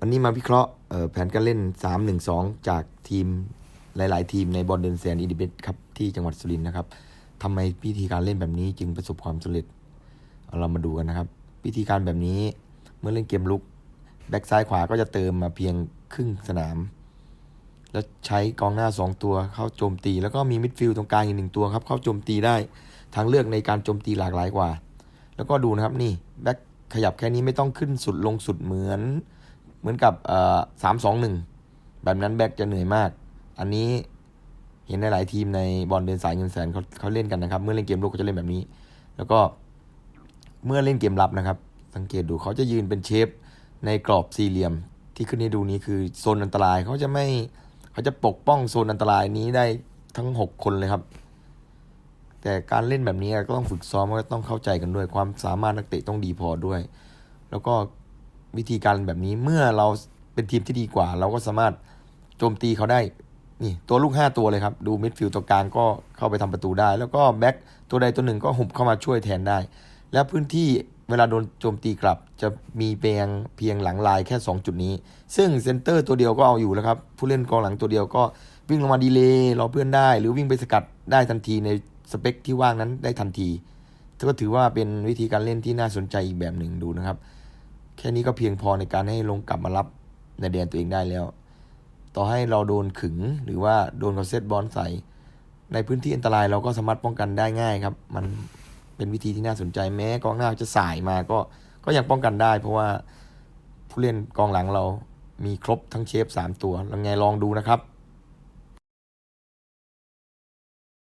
วันนี้มาวิเคราะห์แผนการเล่น 3-1-2 จากทีมหลาย ๆ ทีมในบอลเดินแสนอีดิเบตครับที่จังหวัดสุรินทร์นะครับทำไมวิธีการเล่นแบบนี้จึงประสบความสำเร็จเรามาดูกันนะครับวิธีการแบบนี้เมื่อเล่นเกมลุกแบ็กซ้ายขวาก็จะเติมมาเพียงครึ่งสนาม แล้วใช้กองหน้า 2 ตัวเข้าโจมตี แล้วก็มีมิดฟิลด์ตรงกลางอีกหนึ่งตัวครับเข้าโจมตีได้ทางเลือกในการโจมตีหลากหลายกว่า แล้วก็ดูนะครับนี่แบ็คขยับแค่นี้ไม่ต้องขึ้นสุดลงสุดเหมือน มือนกับสามสองหนึ่งแบบนั้นแบ็คจะเหนื่อยมาก อันนี้เห็นในหลายทีมในบอลเดินสายเงินแสนเขาเขาเล่นกันนะครับ เมื่อเล่นเกมลุกเขาจะเล่นแบบนี้ แล้วก็เมื่อเล่นเกมรับนะครับ สังเกตดูเขาจะยืนเป็นเชฟในกรอบสี่เหลี่ยมที่ขึ้นให้ดูนี้คือโซนอันตรายเขาจะไม่เขาจะปกป้องโซนอันตรายนี้ได้ทั้ง 6 คนเลยครับ แต่การเล่นแบบนี้ก็ต้องฝึกซ้อมก็ต้องเข้าใจกันด้วย ความสามารถนักเตะต้องดีพอด้วย แล้วก็ วิธีการแบบนี้เมื่อเราเป็นทีมที่ดีกว่า เราก็สามารถโจมตีเขาได้นี่ตัวลูก 5 ตัวเลยครับ ดูมิดฟิลด์ตัวกลางก็เข้าไปทำประตูได้ แล้วก็แบ็คตัวใดตัวหนึ่งก็หุบเข้ามาช่วยแทนได้ และพื้นที่เวลาโดนโจมตีกลับ จะมีเพียงเพียงหลังลายแค่ 2 จุดนี้ ซึ่งเซนเตอร์ตัวเดียวก็เอาอยู่แล้วครับ ผู้เล่นกองหลังตัวเดียวก็วิ่งลงมาดีเลย์รอเพื่อนได้ หรือวิ่งไปสกัดได้ทันทีในสเปคที่ว่างนั้นได้ทันทีก็ถือว่าเป็นวิธีการเล่นที่น่าสนใจอีกแบบหนึ่งดูนะครับ แค่นี้ก็เพียงพอในการให้ลงกลับมารับในแดนตัวเองได้แล้ว ต่อให้เราโดนขึงหรือว่าโดนเขาเซตบอลใส่ ในพื้นที่อันตรายเราก็สามารถป้องกันได้ง่ายครับ มันเป็นวิธีที่น่าสนใจแม้กองหน้าจะสายมาก็ก็ยังป้องกันได้ เพราะว่าผู้เล่นกองหลังเรามีครบทั้งเชฟ3ตัวแล้วไงลองดูนะครับ